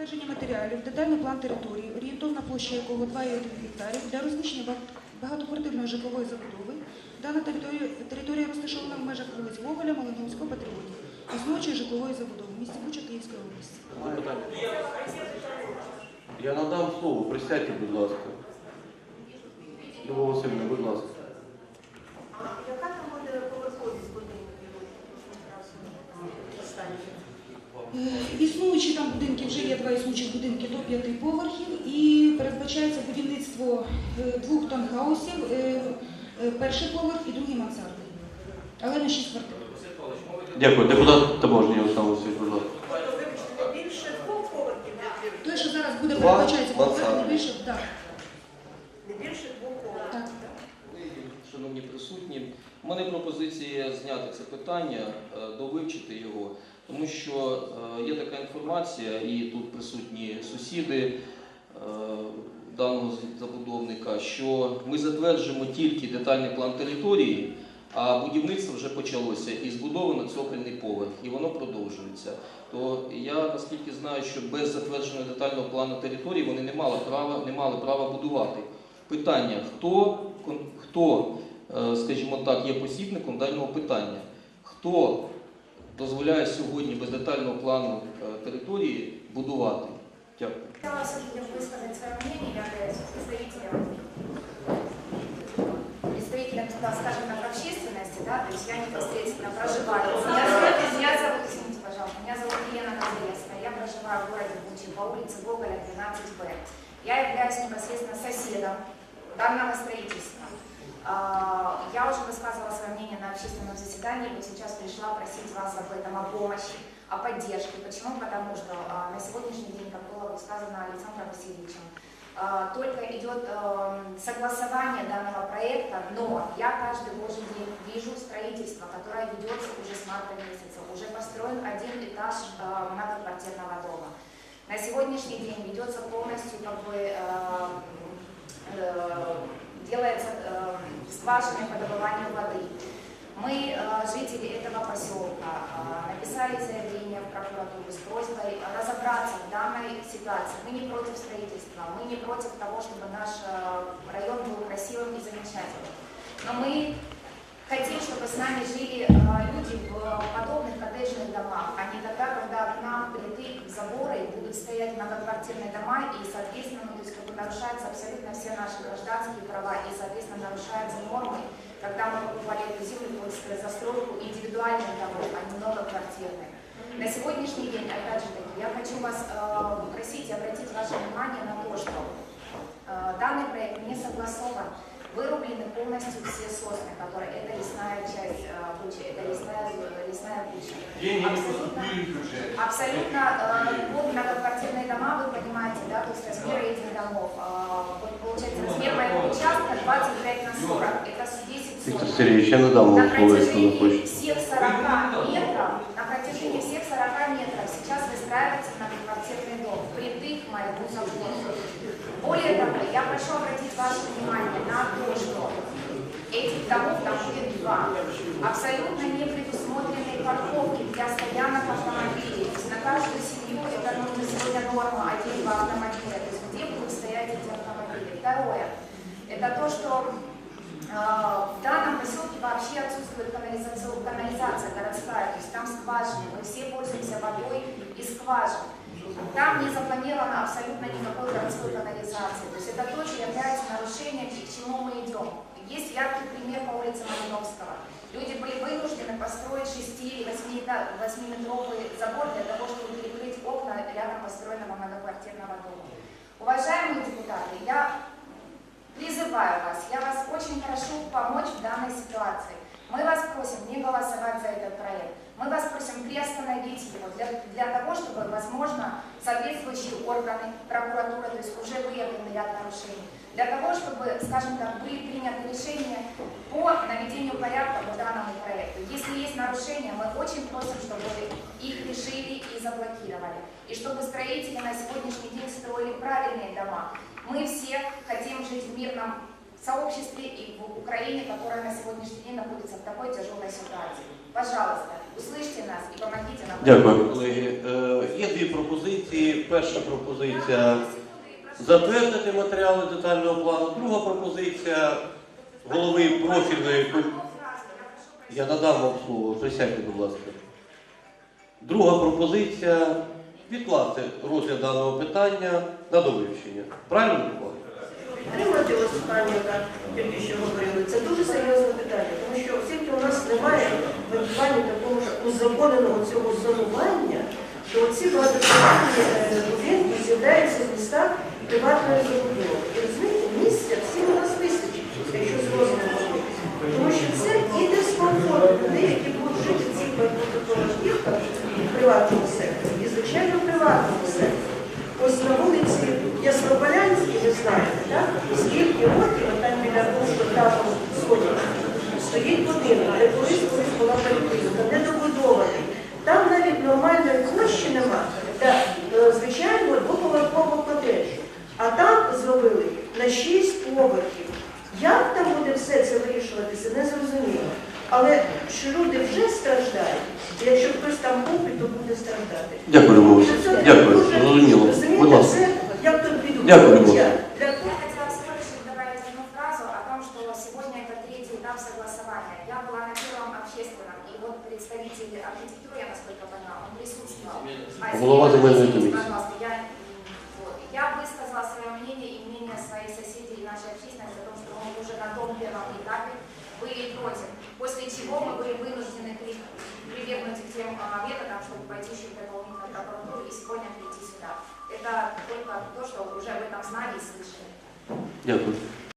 Леження матеріалів, детальний план території, орієнтовна площа якого 2,1 гектарів для розміщення багатоквартирної житлової забудови. Дана територія територія розташована в межах вулиць Воголя, Малиновського, Патріотів, існуючої житлової забудови в місті Буча Київської області. Я надам слово, присядьте, будь ласка. Люба Васильівна, будь ласка. Яка там буде поверховість будинку? Е, існуючі там будинки, вже є два існуючих будинки до п'яти поверхів і передбачається будівництво е, двох танхаусів, е, перший поверх і другий мансарди. Але не шість квартир. Дякую. Депутат Таможній Олександр Васильович, будь ласка. Тобто, Те, що зараз буде передбачається поверх, не більше, так. двох поверхів. Шановні присутні, у мене пропозиція зняти це питання, довивчити його тому що е, є така інформація, і тут присутні сусіди е, даного забудовника, що ми затверджуємо тільки детальний план території, а будівництво вже почалося і збудовано цокольний поверх, і воно продовжується. То я наскільки знаю, що без затвердженого детального плану території вони не мали права, не мали права будувати. Питання, хто, хто, е, скажімо так, є посібником даного питання, хто дозволяє сьогодні без детального плану е, території будувати. Дякую. высказать свое мнение, являюсь представителем, представителем, так ну, скажем, так, общественности, да, то есть я непосредственно проживаю. Меня зовут, меня зовут, извините, пожалуйста, меня зовут Елена Козлевская, я проживаю в городе Бучи по улице Гоголя, 12Б. Я являюсь непосредственно соседом данного строительства. А, я уже высказывала свое мнение на общественном заседании, и сейчас пришла просить вас об этом, о помощи, о поддержке. Почему? Потому что а, на сегодняшний день, как было высказано Александром Васильевичем, а, только идет эм, согласование данного проекта, но я каждый божий день вижу строительство, которое ведется уже с марта месяца. Уже построен один этаж э, многоквартирного дома. На сегодняшний день ведется полностью как бы, э, Э, делается э, скважины по добыванию воды. Мы, э, жители этого поселка, написали заявление в прокуратуру с просьбой разобраться в данной ситуации. Мы не против строительства, мы не против того, чтобы наш район был красивым и замечательным. Но мы хотим, чтобы с нами жили люди в подобных коттеджных домах, а не тогда, когда к нам плиты, заборы будут стоять многоквартирные дома и, соответственно, мы нарушаются абсолютно все наши гражданские права и, соответственно, нарушаются нормы, когда мы покупали эту землю под застройку индивидуальной домой, а не многоквартирной. На сегодняшний день, опять же таки, я хочу вас э, просить и обратить ваше внимание на то, что э, данный проект не согласован вырублены полностью все сосны, которые это лесная часть э, кучи, это лесная, э, лесная куча. Абсолютно, абсолютно э, многоквартирные дома, вы понимаете, да, то есть размеры этих домов. А, вот получается размер моего участка 25 на 40, это 10 соток. Это середина домов на протяжении всех 40 метров, на протяжении всех 40 метров сейчас выстраивается многоквартирный дом, впритык моему забору. Более того, я прошу обратить ваше внимание на то, что этих домов там будет два. Абсолютно не предусмотренные парковки для стоянок автомобилей. на каждую семью форма отдельного автомобиля, то есть где будут стоять эти автомобили. Второе, это то, что э, в данном поселке вообще отсутствует канализация, канализация городская, то есть там скважины, мы все пользуемся водой из скважин. Там не запланировано абсолютно никакой городской канализации. То есть это тоже является нарушением, к чему мы идем. Есть яркий пример по улице Малиновского. Люди были вынуждены построить 6- или 8-метровый забор для того, Уважаемые депутаты, я призываю вас, я вас очень прошу помочь в данной ситуации. Мы вас просим не голосовать за этот проект. Мы вас просим приостановить его для, для того, чтобы, возможно, соответствующие органы, прокуратура, то есть уже выявлены ряд нарушений, для того, чтобы, скажем так, были приняты решения по наведению порядка по данному проекту. Если есть нарушения, мы очень просим, чтобы и заблокировали. И чтобы строители на сегодняшний день строили правильные дома. Мы все хотим жить в мирном сообществе и в Украине, которая на сегодняшний день находится в такой тяжелой ситуации. Пожалуйста, услышьте нас і помогите нам. Дякую, колеги. Е, є дві пропозиції. Перша пропозиція затвердити матеріали детального плану. Друга пропозиція голови профільної. Я надам вам слово. Присядьте, будь Друга пропозиція відкласти розгляд даного питання на довивчення. Правильно Микола? Підтримати ось пані, тільки що говорили, це дуже серйозне питання, тому що оскільки у нас немає вирішування такого ж узаконеного цього зонування, то ці багатоквартирні е, будинки з'являються з міста приватної забудови. частина, де колись колись була поліклініка, недобудований. Там навіть нормальної площі нема, де звичайно двоповерхову котеджу. А там зробили на 6 поверхів. Як там буде все це вирішуватися, не зрозуміло. Але що люди вже страждають, якщо хтось там купить, то буде страждати. Дякую, ну, Дякую. Зрозуміло. Будь ласка. Як тут підуть? Дякую, Любов. общественном. И вот представитель архитектуры, я насколько поняла, он присутствовал. А Глава земельной комиссии. я, вот, я высказала свое мнение и мнение своих соседей и нашей общественности о том, что мы уже на том первом этапе были против. После чего мы были вынуждены прибегнуть к тем а, методам, чтобы пойти еще дополнительно в прокуратуру и сегодня прийти сюда. Это только то, что уже в этом знали и слышали. Дякую.